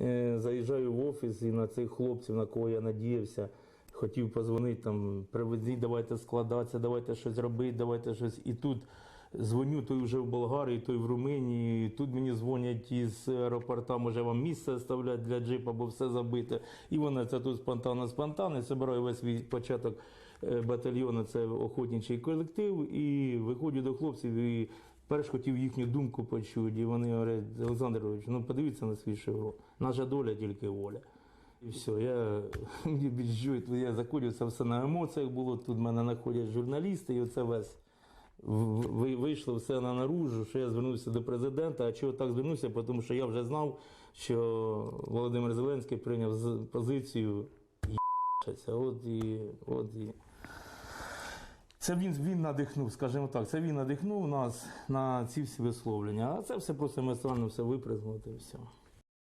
Е, Заїжджаю в офіс і на цих хлопців, на кого я надіявся, хотів позвонити, там, привезіть, давайте складатися, давайте щось робити, давайте щось. І тут дзвоню, той вже в Болгарії, той в Румунії. І тут мені дзвонять із аеропорта, може вам місце оставляти для джипа, бо все забите. І вони це тут спонтанно спонтанно. Збираю весь свій початок е, батальйону, це охотничий колектив, і виходжу до хлопців і Перш хотів їхню думку почути, і вони говорять, Олександрович, ну подивіться на свій шеврон. Наша доля тільки воля. І все, я мені більш я заходжу, все на емоціях було. Тут мене знаходять журналісти, і оце весь вийшло все на наружу, що я звернувся до президента. А чого так звернувся? Тому що я вже знав, що Володимир Зеленський прийняв позицію. От і, от і. Це він, він надихнув, скажімо так, це він надихнув нас на ці всі висловлення. А це все просто емоціонально все випризгнути і все.